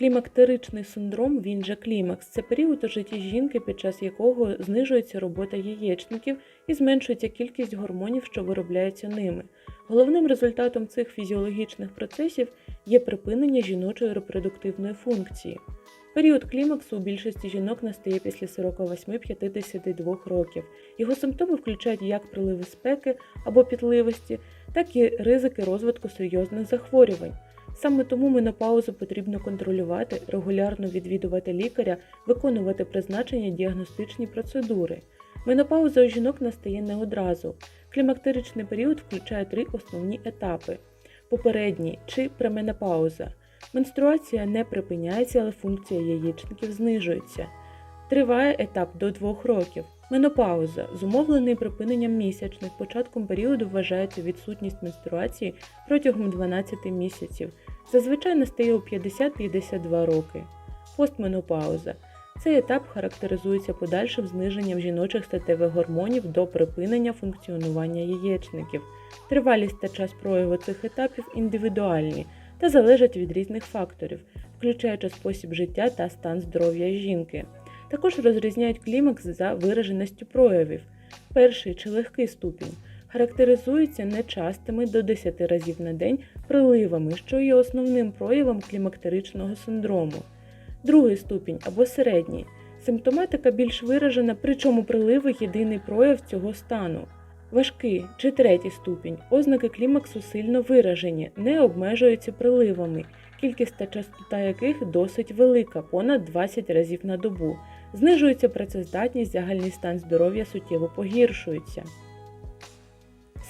Клімактеричний синдром, він же клімакс, це період у житті жінки, під час якого знижується робота яєчників і зменшується кількість гормонів, що виробляються ними. Головним результатом цих фізіологічних процесів є припинення жіночої репродуктивної функції. Період клімаксу у більшості жінок настає після 48-52 років. Його симптоми включають як приливи спеки або пітливості, так і ризики розвитку серйозних захворювань. Саме тому менопаузу потрібно контролювати, регулярно відвідувати лікаря, виконувати призначення діагностичні процедури. Менопауза у жінок настає не одразу. Клімактеричний період включає три основні етапи: попередній чи пременопауза. Менструація не припиняється, але функція яєчників знижується. Триває етап до 2 років. Менопауза, зумовлений припиненням місячних, початком періоду вважається відсутність менструації протягом 12 місяців. Зазвичай настає у 50-52 роки. Постменопауза. Цей етап характеризується подальшим зниженням жіночих статевих гормонів до припинення функціонування яєчників. Тривалість та час прояву цих етапів індивідуальні та залежать від різних факторів, включаючи спосіб життя та стан здоров'я жінки. Також розрізняють клімакс за вираженістю проявів. Перший чи легкий ступінь характеризується нечастими до 10 разів на день приливами, що є основним проявом клімактеричного синдрому. Другий ступінь або середній. Симптоматика більш виражена, причому приливи єдиний прояв цього стану. Важкий чи третій ступінь. Ознаки клімаксу сильно виражені, не обмежуються приливами, кількість та частота яких досить велика, понад 20 разів на добу. Знижується працездатність, загальний стан здоров'я суттєво погіршується.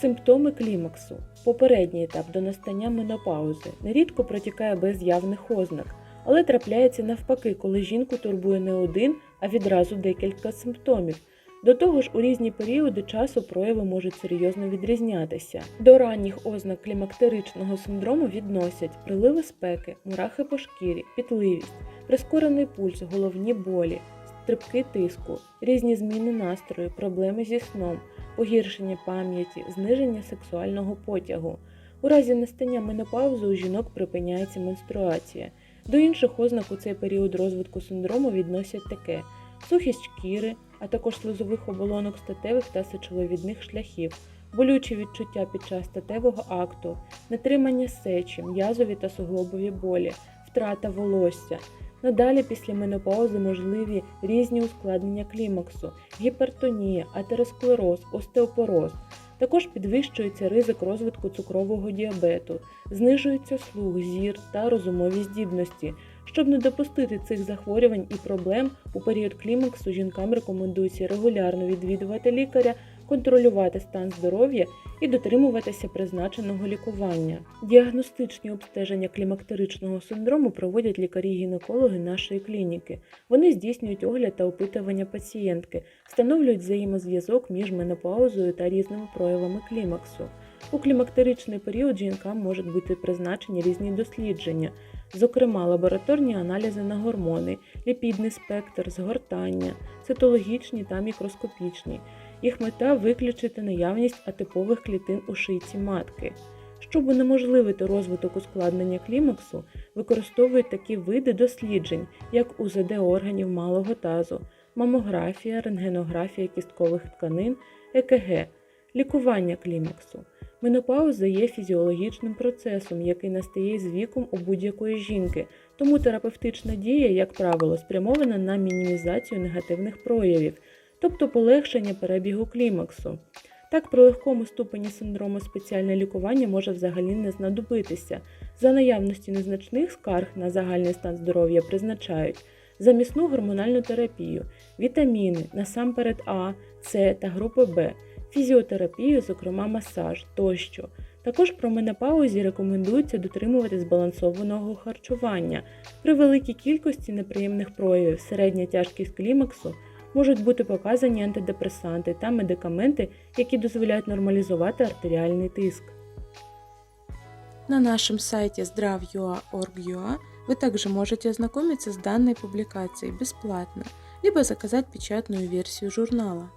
Симптоми клімаксу. Попередній етап до настання менопаузи нерідко протікає без явних ознак, але трапляється навпаки, коли жінку турбує не один, а відразу декілька симптомів. До того ж, у різні періоди часу прояви можуть серйозно відрізнятися. До ранніх ознак клімактеричного синдрому відносять приливи спеки, мурахи по шкірі, пітливість, прискорений пульс, головні болі, стрибки тиску, різні зміни настрою, проблеми зі сном, погіршення пам'яті, зниження сексуального потягу. У разі настання менопаузи у жінок припиняється менструація. До інших ознак у цей період розвитку синдрому відносять таке: сухість шкіри, а також слизових оболонок статевих та сечовивідних шляхів, болючі відчуття під час статевого акту, нетримання сечі, м'язові та суглобові болі, втрата волосся. Надалі після менопаузи можливі різні ускладнення клімаксу, гіпертонія, атеросклероз, остеопороз. Також підвищується ризик розвитку цукрового діабету, знижується слух, зір та розумові здібності. Щоб не допустити цих захворювань і проблем, у період клімаксу жінкам рекомендується регулярно відвідувати лікаря, контролювати стан здоров'я і дотримуватися призначеного лікування. Діагностичні обстеження клімактеричного синдрому проводять лікарі-гінекологи нашої клініки. Вони здійснюють огляд та опитування пацієнтки, встановлюють взаємозв'язок між менопаузою та різними проявами клімаксу. У клімактеричний період жінкам можуть бути призначені різні дослідження, зокрема лабораторні аналізи на гормони, ліпідний спектр, згортання, цитологічні та мікроскопічні. Їх мета виключити наявність атипових клітин у шийці матки. Щоб унеможливити розвиток ускладнення клімаксу, використовують такі види досліджень, як УЗД органів малого тазу, мамографія, рентгенографія кісткових тканин, ЕКГ, лікування клімаксу. Менопауза є фізіологічним процесом, який настає з віком у будь-якої жінки, тому терапевтична дія, як правило, спрямована на мінімізацію негативних проявів, тобто полегшення перебігу клімаксу. Так, при легкому ступені синдрому спеціальне лікування може взагалі не знадобитися. За наявності незначних скарг на загальний стан здоров'я призначають замісну гормональну терапію, вітаміни, насамперед А, С та групи Б, фізіотерапію, зокрема масаж тощо. Також про менопаузі рекомендується дотримувати збалансованого харчування. При великій кількості неприємних проявів середня тяжкість клімаксу можуть бути показані антидепресанти та медикаменти, які дозволяють нормалізувати артеріальний тиск. На нашем сайте zdrav.ua.org.ua вы также можете ознакомиться с данной публикацией бесплатно, либо заказать печатную версию журнала.